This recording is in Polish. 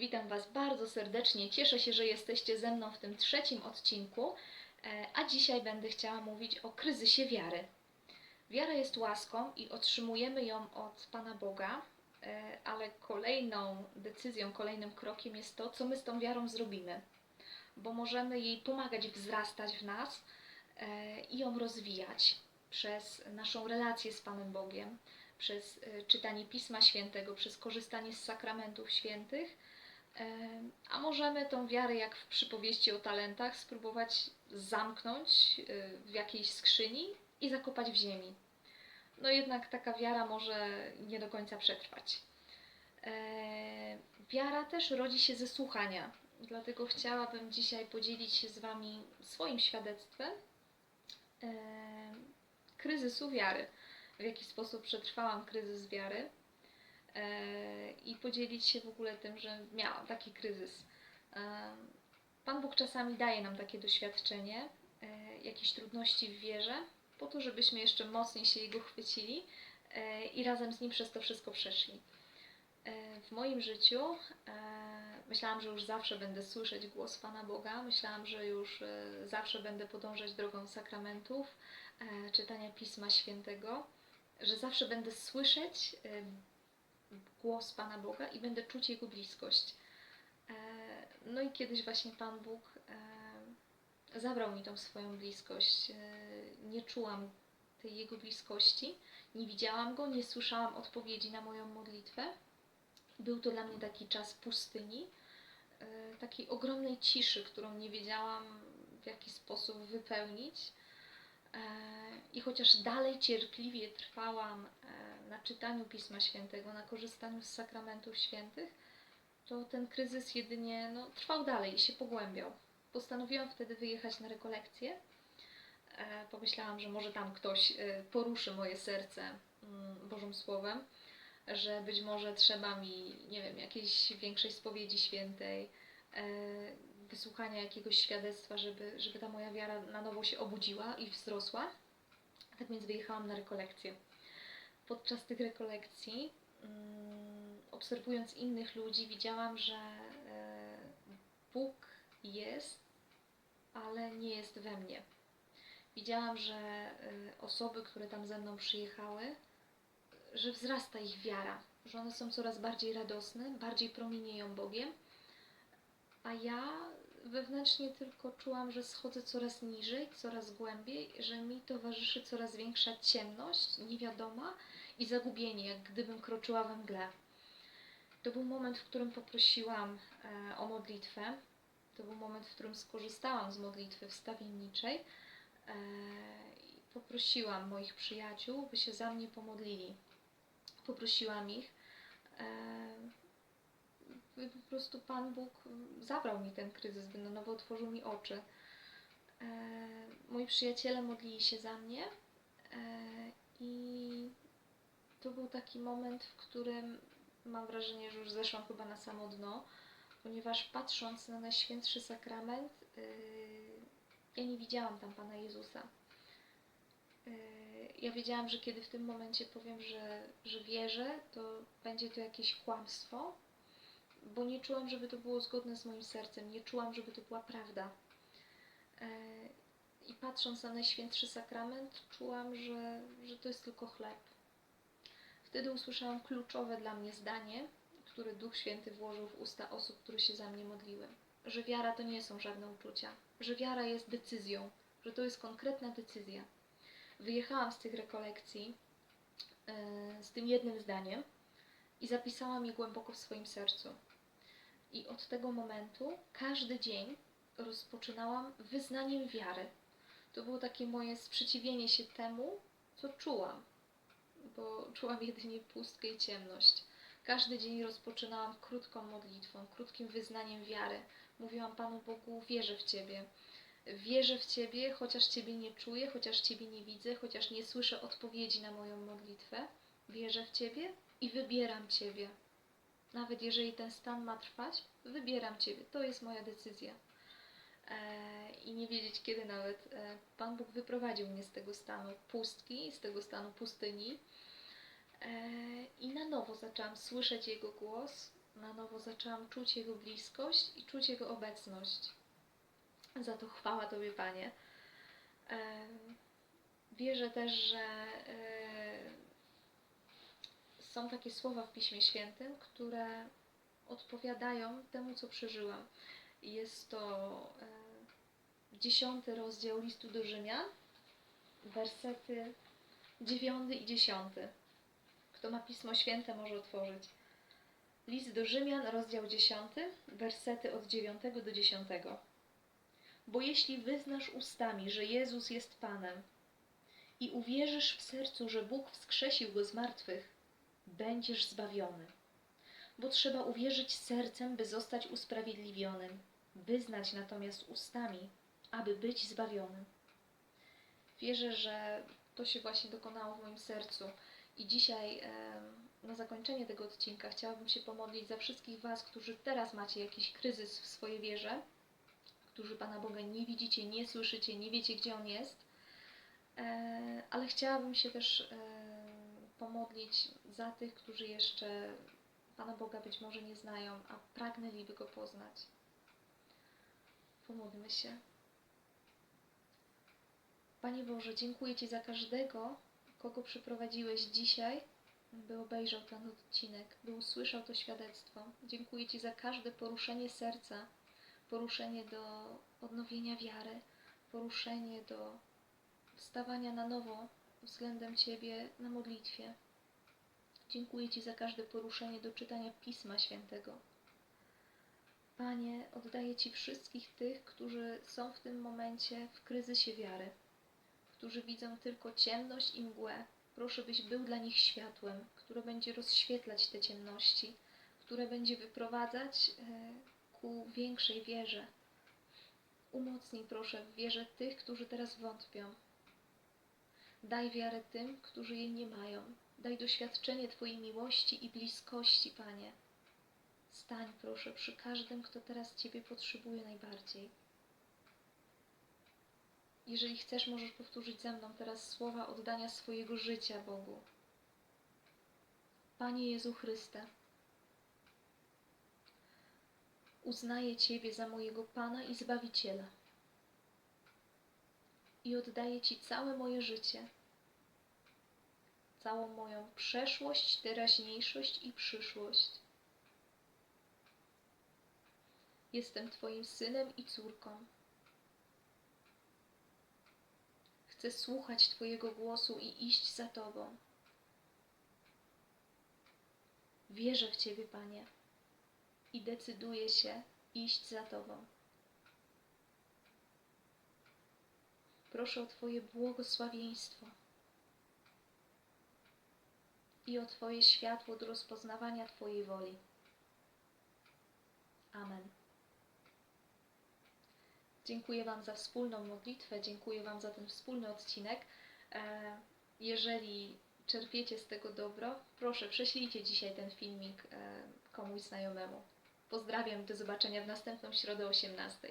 Witam Was bardzo serdecznie. Cieszę się, że jesteście ze mną w tym trzecim odcinku, e, a dzisiaj będę chciała mówić o kryzysie wiary. Wiara jest łaską i otrzymujemy ją od Pana Boga, e, ale kolejną decyzją, kolejnym krokiem jest to, co my z tą wiarą zrobimy, bo możemy jej pomagać wzrastać w nas e, i ją rozwijać przez naszą relację z Panem Bogiem, przez czytanie Pisma Świętego, przez korzystanie z sakramentów świętych. A możemy tą wiarę, jak w przypowieści o talentach, spróbować zamknąć e, w jakiejś skrzyni i zakopać w ziemi. No jednak taka wiara może nie do końca przetrwać. E, Wiara też rodzi się ze słuchania, dlatego chciałabym dzisiaj podzielić się z Wami swoim świadectwem e, kryzysu wiary. W jaki sposób przetrwałam kryzys wiary i podzielić się w ogóle tym, że miałam taki kryzys. E, Pan Bóg czasami daje nam takie doświadczenie, e, jakieś trudności w wierze, po to, żebyśmy jeszcze mocniej się Jego chwycili e, i razem z Nim przez to wszystko przeszli. E, W moim życiu e, myślałam, że już zawsze będę słyszeć głos Pana Boga, myślałam, że już e, zawsze będę podążać drogą sakramentów, e, czytania Pisma Świętego, że zawsze będę słyszeć e, głos Pana Boga i będę czuć Jego bliskość. E, No i kiedyś właśnie Pan Bóg e, zabrał mi tą swoją bliskość. E, Nie czułam tej Jego bliskości, nie widziałam Go, nie słyszałam odpowiedzi na moją modlitwę. Był to dla mnie taki czas pustyni, takiej ogromnej ciszy, którą nie wiedziałam w jaki sposób wypełnić. I chociaż dalej cierpliwie trwałam na czytaniu Pisma Świętego, na korzystaniu z sakramentów świętych, to ten kryzys jedynie no, trwał dalej i się pogłębiał. Postanowiłam wtedy wyjechać na rekolekcję. E, Pomyślałam, że może tam ktoś e, poruszy moje serce mm, Bożym Słowem, że być może trzeba mi, nie wiem, jakiejś większej spowiedzi świętej, e, wysłuchania jakiegoś świadectwa, żeby, żeby ta moja wiara na nowo się obudziła i wzrosła. Tak więc wyjechałam na rekolekcję. Podczas tych rekolekcji, mm, obserwując innych ludzi, widziałam, że e, Bóg jest, ale nie jest we mnie. Widziałam, że e, osoby, które tam ze mną przyjechały, że wzrasta ich wiara, że one są coraz bardziej radosne, bardziej promienieją Bogiem, a ja wewnętrznie tylko czułam, że schodzę coraz niżej, coraz głębiej, że mi towarzyszy coraz większa ciemność, niewiadoma i zagubienie, jak gdybym kroczyła we mgle. To był moment, w którym poprosiłam e, o modlitwę. To był moment, w którym skorzystałam z modlitwy wstawienniczej e, i poprosiłam moich przyjaciół, by się za mnie pomodlili. Poprosiłam ich, e, po prostu Pan Bóg zabrał mi ten kryzys, by na nowo otworzył mi oczy. E, moi przyjaciele modlili się za mnie e, i to był taki moment, w którym mam wrażenie, że już zeszłam chyba na samo dno, ponieważ patrząc na Najświętszy Sakrament, yy, ja nie widziałam tam Pana Jezusa. Yy, Ja wiedziałam, że kiedy w tym momencie powiem, że, że wierzę, to będzie to jakieś kłamstwo, bo nie czułam, żeby to było zgodne z moim sercem, nie czułam, żeby to była prawda. Yy, I patrząc na Najświętszy Sakrament, czułam, że, że to jest tylko chleb. Wtedy usłyszałam kluczowe dla mnie zdanie, które Duch Święty włożył w usta osób, które się za mnie modliły. Że wiara to nie są żadne uczucia, że wiara jest decyzją, że to jest konkretna decyzja. Wyjechałam z tych rekolekcji yy, z tym jednym zdaniem i zapisałam je głęboko w swoim sercu. I od tego momentu każdy dzień rozpoczynałam wyznaniem wiary. To było takie moje sprzeciwienie się temu, co czułam, bo czułam jedynie pustkę i ciemność. Każdy dzień rozpoczynałam krótką modlitwą, krótkim wyznaniem wiary. Mówiłam Panu Bogu: Wierzę w Ciebie. Wierzę w Ciebie, chociaż Ciebie nie czuję, chociaż Ciebie nie widzę, chociaż nie słyszę odpowiedzi na moją modlitwę. Wierzę w Ciebie i wybieram Ciebie. Nawet jeżeli ten stan ma trwać, wybieram Ciebie. To jest moja decyzja. E, I nie wiedzieć, kiedy nawet e, Pan Bóg wyprowadził mnie z tego stanu pustki, z tego stanu pustyni. E, I na nowo zaczęłam słyszeć Jego głos, na nowo zaczęłam czuć Jego bliskość i czuć Jego obecność. Za to chwała Tobie, Panie. Wierzę też, że są takie słowa w Piśmie Świętym, które odpowiadają temu, co przeżyłam. Jest to e, dziesiąty rozdział listu do Rzymian, wersety dziewiąty i dziesiąty. Kto ma Pismo Święte, może otworzyć. List do Rzymian, rozdział 10, wersety od 9 do 10. Bo jeśli wyznasz ustami, że Jezus jest Panem i uwierzysz w sercu, że Bóg wskrzesił go z martwych, będziesz zbawiony. Bo trzeba uwierzyć sercem, by zostać usprawiedliwionym, wyznać natomiast ustami, aby być zbawionym. Wierzę, że to się właśnie dokonało w moim sercu. I dzisiaj, na zakończenie tego odcinka, chciałabym się pomodlić za wszystkich Was, którzy teraz macie jakiś kryzys w swojej wierze, którzy Pana Boga nie widzicie, nie słyszycie, nie wiecie, gdzie On jest. E, Ale chciałabym się też e, pomodlić za tych, którzy jeszcze Pana Boga być może nie znają, a pragnęliby Go poznać. Pomódlmy się. Panie Boże, dziękuję Ci za każdego, kogo przyprowadziłeś dzisiaj, by obejrzał ten odcinek, by usłyszał to świadectwo. Dziękuję Ci za każde poruszenie serca, poruszenie do odnowienia wiary, poruszenie do wstawania na nowo względem Ciebie na modlitwie. Dziękuję Ci za każde poruszenie do czytania Pisma Świętego. Panie, oddaję Ci wszystkich tych, którzy są w tym momencie w kryzysie wiary którzy widzą tylko ciemność i mgłę. Proszę, byś był dla nich światłem, które będzie rozświetlać te ciemności, które będzie wyprowadzać e, ku większej wierze. Umocnij, proszę, w wierze tych, którzy teraz wątpią. Daj wiarę tym, którzy jej nie mają. Daj doświadczenie Twojej miłości i bliskości, Panie. Stań, proszę, przy każdym, kto teraz Ciebie potrzebuje najbardziej. Jeżeli chcesz, możesz powtórzyć ze mną teraz słowa oddania swojego życia Bogu. Panie Jezu Chryste, uznaję Ciebie za mojego Pana i Zbawiciela i oddaję Ci całe moje życie, całą moją przeszłość, teraźniejszość i przyszłość. Jestem Twoim synem i córką. Chcę słuchać Twojego głosu i iść za Tobą. Wierzę w Ciebie, Panie, i decyduję się iść za Tobą. Proszę o Twoje błogosławieństwo i o Twoje światło do rozpoznawania Twojej woli. Amen. Dziękuję Wam za wspólną modlitwę, dziękuję Wam za ten wspólny odcinek. E, Jeżeli czerpiecie z tego dobro, proszę prześlijcie dzisiaj ten filmik e, komuś znajomemu. Pozdrawiam, do zobaczenia w następną środę o 18.